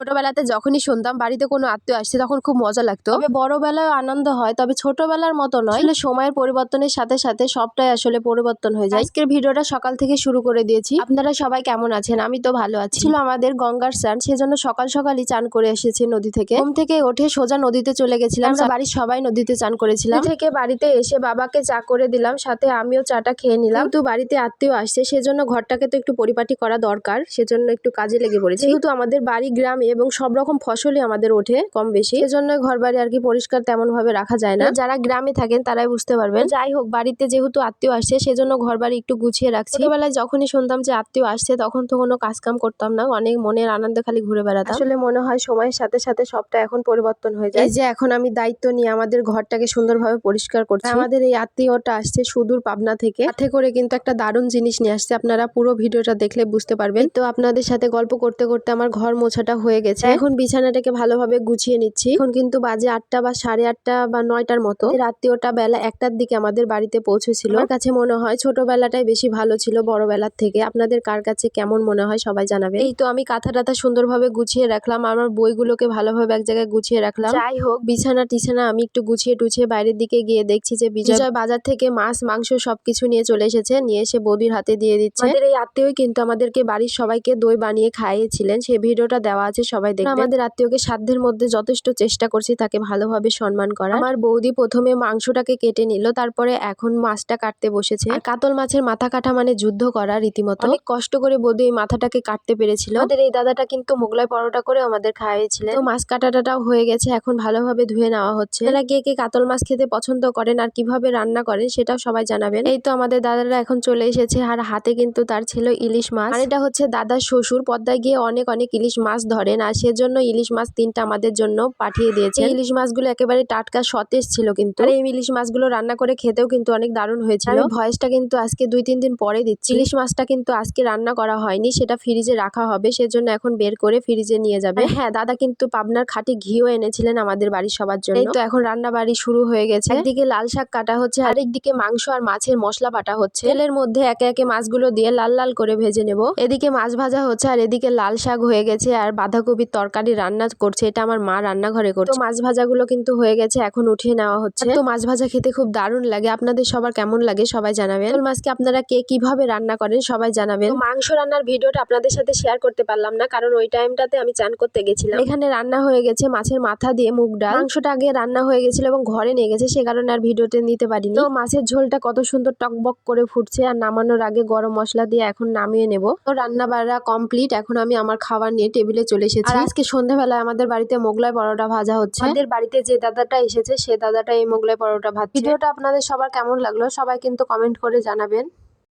ছোটবেলাতে যখনই শুনতাম বাড়িতে কোনো আত্মীয় আসছে তখন খুব মজা লাগতো। তবে বড়বেলায় আনন্দ হয় তবে ছোটবেলার মতো নয়। আসলে সময়ের পরিবর্তনের সাথে সাথে সবটাই আসলে পরিবর্তন হয়ে যায়। আজকের ভিডিওটা সকাল থেকে শুরু করে দিয়েছি। আপনারা সবাই কেমন আছেন? আমি তো ভালো আছি। ছিল আমাদের গঙ্গার স্নান সেজন্য সকাল সকালই চান করে এসেছি নদী থেকে। ঘুম থেকে উঠে সোজা নদীতে চলে গেছিলাম। আমরা বাড়ির সবাই নদীতে চান করেছিলাম। থেকে বাড়িতে এসে বাবাকে চা করে দিলাম সাথে আমিও চাটা খেয়ে নিলাম। তো বাড়িতে আত্মীয় আসছে সেজন্য ঘরটাকে তো একটু পরিপাটি করা দরকার সেজন্য একটু কাজে লেগে পড়েছে। যেহেতু আমাদের বাড়ি গ্রামে এবং সব রকম ফসলই আমাদের ওঠে কম বেশি। সেজন্য ঘর বাড়ি আর কি পরিষ্কার তেমন ভাবে রাখা যায় না। যারা গ্রামে থাকেন তারাই বুঝতে পারবেন। যাই হোক বাড়িতে যেহেতু আত্মীয় আসছে সেজন্য ঘর বাড়ি একটু গুছিয়ে রাখছি। ছোটবেলায় যখনই শুনতাম যে আত্মীয় আসছে তখন তো কোনো কাজ কাম করতাম না। অনেক মনের আনন্দে খালি ঘুরে বেড়াতাম। আসলে মনে হয় সময়ের সাথে সাথে সবটা এখন পরিবর্তন হয়ে যায়। এই যে এখন আমি দায়িত্ব নিয়ে আমাদের ঘরটাকে সুন্দরভাবে পরিষ্কার করছি। আমাদের এই আত্মীয়টা আসছে সুদূর পাবনা থেকে। সাথে করে কিন্তু একটা দারুণ জিনিস নিয়ে আসছে। আপনারা পুরো ভিডিওটা দেখলে বুঝতে পারবেন। তো আপনাদের সাথে গল্প করতে করতে আমার ঘর মোছাটা হয়ে গেছে। এখন বিছানাটাকে ভালোভাবে গুছিয়ে নিচ্ছি। এখন কিন্তু বাজে আটটা বা সাড়ে আটটা বা নয়টার মতো। আত্মীয়টা বেলা একটার দিকে আমাদের বাড়িতে পৌঁছেছিল। আমার কাছে মনে হয় ছোটবেলাটাই বেশি ভালো ছিল বড়বেলার থেকে। আপনাদের কার কাছে কেমন মনে হয় সবাই জানাবে এই তো আমি কাঁথা টাথা সুন্দরভাবে গুছিয়ে রাখলাম। আমার বইগুলোকে ভালোভাবে এক জায়গায় গুছিয়ে রাখলাম। যাই হোক বিছানা টিছানা আমি একটু গুছিয়ে টুছিয়ে বাইরের দিকে গিয়ে দেখছি যে বিজয় বাজার থেকে মাছ মাংস সবকিছু নিয়ে চলে এসেছে। নিয়ে এসে বৌদির হাতে দিয়ে দিচ্ছে। আমাদের এই আত্মীয় কিন্তু আমাদেরকে বাড়ির সবাইকে দই বানিয়ে খাইয়েছিলেন। সেই ভিডিওটা দেওয়া আছে সবাই দেখবেন আমাদের আত্মীয়কে সাধ্যের মধ্যে যথেষ্ট চেষ্টা করছি তাকে ভালোভাবে সম্মান করা আমার বৌদি প্রথমে মাংসটাকে কেটে নিল তারপরে এখন মাছটা কাটতে বসেছে। আর কাতল মাছের মাথা কাটা মানে যুদ্ধ করা রীতিমতো। অনেক কষ্ট করে বৌদি এই মাথাটাকে কাটতে পেরেছিল। আমাদের এই দাদাটা কিন্তু মোগলাই পরোটা করে আমাদের খাইয়েছিলেন। তো মাছ কাটাটাও হয়ে গেছে এখন ভালোভাবে ধুয়ে নেওয়া হচ্ছে। এরা কে কে কাতল মাছ খেতে পছন্দ করেন আর কীভাবে রান্না করেন সেটাও সবাই জানাবেন। এই তো আমাদের দাদারা এখন চলে এসেছে আর হাতে কিন্তু তার ছিল ইলিশ মাছ। আর এটা হচ্ছে দাদার শ্বশুর পদ্মায় গিয়ে অনেক অনেক ইলিশ মাছ ধরেন। আর সেজন্য ইলিশ মাছ তিনটা আমাদের জন্য পাঠিয়ে দিয়েছে ইলিশ মাছগুলো একেবারে টাটকা সতেজ ছিল কিন্তু। আর এই ইলিশ মাছগুলো রান্না করে খেতেও কিন্তু অনেক দারুণ হয়েছিল। ভয়েসটা কিন্তু আজকে দুই তিন দিন পরে দিচ্ছি। ইলিশ মাছটা কিন্তু আজকে রান্না করা হয়নি সেটা ফ্রিজে রাখা হবে সেজন্য এখন বের করে ফ্রিজে নিয়ে যাবে। হ্যাঁ দাদা কিন্তু পাবনার খাঁটি ঘিও এনেছিলেন আমাদের বাড়ির সবার জন্য। এই তো এখন রান্না বাড়ি শুরু হয়ে গেছে। একদিকে লাল শাক কাটা হচ্ছে আর একদিকে মাংস আর মাছের মশলা বাটা হচ্ছে। তেলের মধ্যে একে একে মাছগুলো দিয়ে লাল লাল করে ভেজে নেব। এদিকে মাছ ভাজা হচ্ছে আর এদিকে লাল শাক হয়ে গেছে আর বাঁধাকপির তরকারি রান্না করছে, এটা আমার মা রান্নাঘরে করছে। মাছ ভাজাগুলো কিন্তু হয়ে গেছে, এখন উঠিয়ে নেওয়া হচ্ছে। তো মাছ ভাজা খেতে খুব দারুণ লাগে, আপনাদের সবার কেমন লাগে সবাই জানাবেন। মাছকে আপনারা কে কীভাবে রান্না করেন সবাই জানাবেন। মাংস রান্নার ভিডিওটা আপনাদের সাথে শেয়ার করতে পারলাম না, কারণ ওই টাইমটাতে আমি চান করতে গেছিলাম। এখানে রান্না হয়ে গেছে মাছের মাথা দিয়ে মুগ ডাল। মাংসটা আগে রান্না হয়ে গেছিল এবং ঘরে নিয়ে গেছে, সে কারণে আর ভিডিওতে নিতে পারিনি। তো মাছের ঝোলটা কত সুন্দর টকবক করে ফুটছে, আর নামানোর আগে গরম মশলা দিয়ে এখন নামিয়ে নেব। তো রান্না বাড়া কমপ্লিট এখন আমি আমার খাবার নিয়ে টেবিলে চলে এসেছি। আর আজকে সন্ধ্যাবেলায় আমাদের বাড়িতে মোগলাই পরোটা ভাজা হচ্ছে। আমাদের বাড়িতে যে দাদাটা এসেছে সে দাদাটা এই মোগলাই পরোটা ভাত ভিডিওটা আপনাদের সবার কেমন লাগল সবাই কিন্তু কমেন্ট করে জানাবেন।